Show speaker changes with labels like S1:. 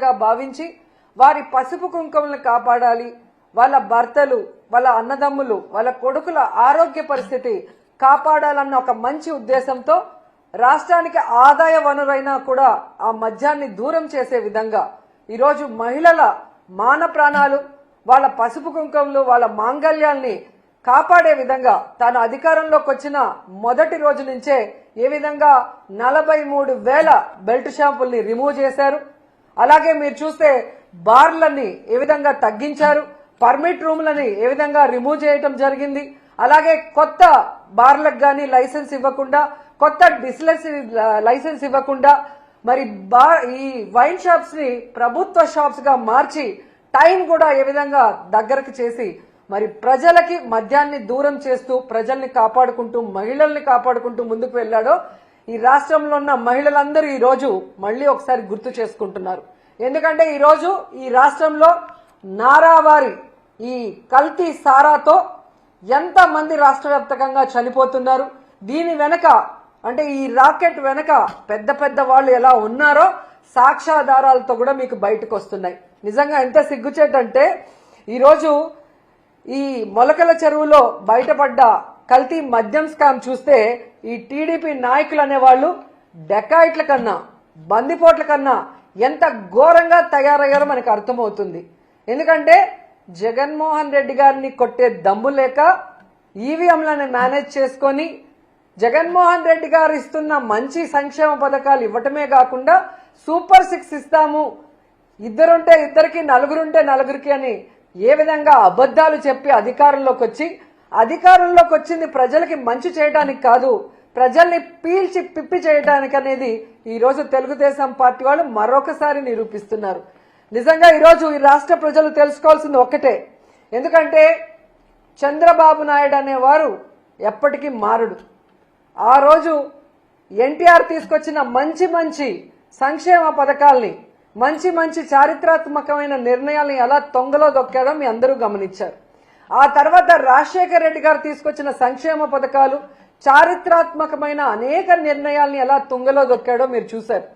S1: ఆడబిడ్డగా భావించి వారి పసుపు కుంకుమలను కాపాడాలి. వాళ్ళ భర్తలు వాళ్ళ అన్నదమ్ములు వాళ్ళ కొడుకుల ఆరోగ్య పరిస్థితి కాపాడాలన్న ఒక మంచి ఉద్దేశంతో రాష్ట్రానికి ఆదాయ వనరైనా కూడా ఆ మద్యాన్ని దూరం చేసే విధంగా ఈరోజు మహిళల మాన ప్రాణాలు వాళ్ళ పసుపు కుంకుమలు వాళ్ళ మాంగళ్యాల్ని కాపాడే విధంగా తాను అధికారంలోకి వచ్చిన మొదటి రోజు నుంచే ఏ విధంగా నలభై మూడు వేల బెల్ట్ షాంపుల్ని రిమూవ్ చేశారు. అలాగే మీరు చూస్తే బార్లని ఏ విధంగా తగ్గించారు పర్మిట్ రూమ్లని ఏ విధంగా రిమూవ్ చేయటం జరిగింది అలాగే కొత్త బార్లకు కానీ లైసెన్స్ ఇవ్వకుండా కొత్త డిస్లెస్ లైసెన్స్ ఇవ్వకుండా మరి బార్ ఈ వైన్ షాప్స్ని ప్రభుత్వ షాప్స్గా మార్చి టైం కూడా ఏ విధంగా దగ్గరకు చేసి మరి ప్రజలకి మద్యాన్ని దూరం చేస్తూ ప్రజల్ని కాపాడుకుంటూ మహిళల్ని కాపాడుకుంటూ ముందుకు వెళ్ళాడో ఈ రాష్ట్రంలో ఉన్న మహిళలందరూ ఈరోజు మళ్ళీ ఒకసారి గుర్తు చేసుకుంటున్నారు. ఎందుకంటే ఈరోజు ఈ రాష్ట్రంలో నారావారి ఈ కల్తీ సారాతో ఎంతమంది రాష్ట్ర వ్యాప్తంగా చనిపోతున్నారు. దీని వెనక అంటే ఈ రాకెట్ వెనక పెద్ద పెద్ద వాళ్ళు ఎలా ఉన్నారో సాక్ష్యాధారాలతో కూడా మీకు బయటకు వస్తున్నాయి నిజంగా ఎంత సిగ్గుచేటంటే ఈరోజు ఈ మొలకల చెరువులో బయటపడ్డ కల్తీ మద్యం స్కామ్ చూస్తే ఈ టీడీపీ నాయకులు అనేవాళ్ళు డెకాయిట్ల కన్నా బందిపోట్ల కన్నా ఎంత ఘోరంగా తయారయ్యారో మనకు అర్థమవుతుంది. ఎందుకంటే జగన్మోహన్ రెడ్డి గారిని కొట్టే దమ్ము లేక ఈవీఎంలను మేనేజ్ చేసుకొని జగన్మోహన్ రెడ్డి గారు ఇస్తున్న మంచి సంక్షేమ పథకాలు ఇవ్వటమే కాకుండా సూపర్ సిక్స్ ఇస్తాము. ఇద్దరుంటే ఇద్దరికి నలుగురుంటే నలుగురికి అని ఏ విధంగా అబద్ధాలు చెప్పి అధికారంలోకి వచ్చి అధికారంలోకి వచ్చింది ప్రజలకి మంచి చేయడానికి కాదు ప్రజల్ని పీల్చి పిప్పి చేయడానికి అనేది ఈరోజు తెలుగుదేశం పార్టీ వాళ్ళు మరొకసారి నిరూపిస్తున్నారు. నిజంగా ఈరోజు ఈ రాష్ట్ర ప్రజలు తెలుసుకోవాల్సింది ఒక్కటే. ఎందుకంటే చంద్రబాబు నాయుడు అనేవారు ఎప్పటికీ మారడు. ఆ రోజు ఎన్టీఆర్ తీసుకొచ్చిన మంచి మంచి సంక్షేమ పథకాల్ని మంచి మంచి చారిత్రాత్మకమైన నిర్ణయాల్ని ఎలా తొంగలో దొక్కాడో మీ అందరూ గమనించారు. ఆ తర్వాత రాజశేఖర రెడ్డి గారు తీసుకొచ్చిన సంక్షేమ పథకాలు చారిత్రాత్మకమైన అనేక నిర్ణయాల్ని ఎలా తుంగలో దొక్కాడో మీరు చూశారు.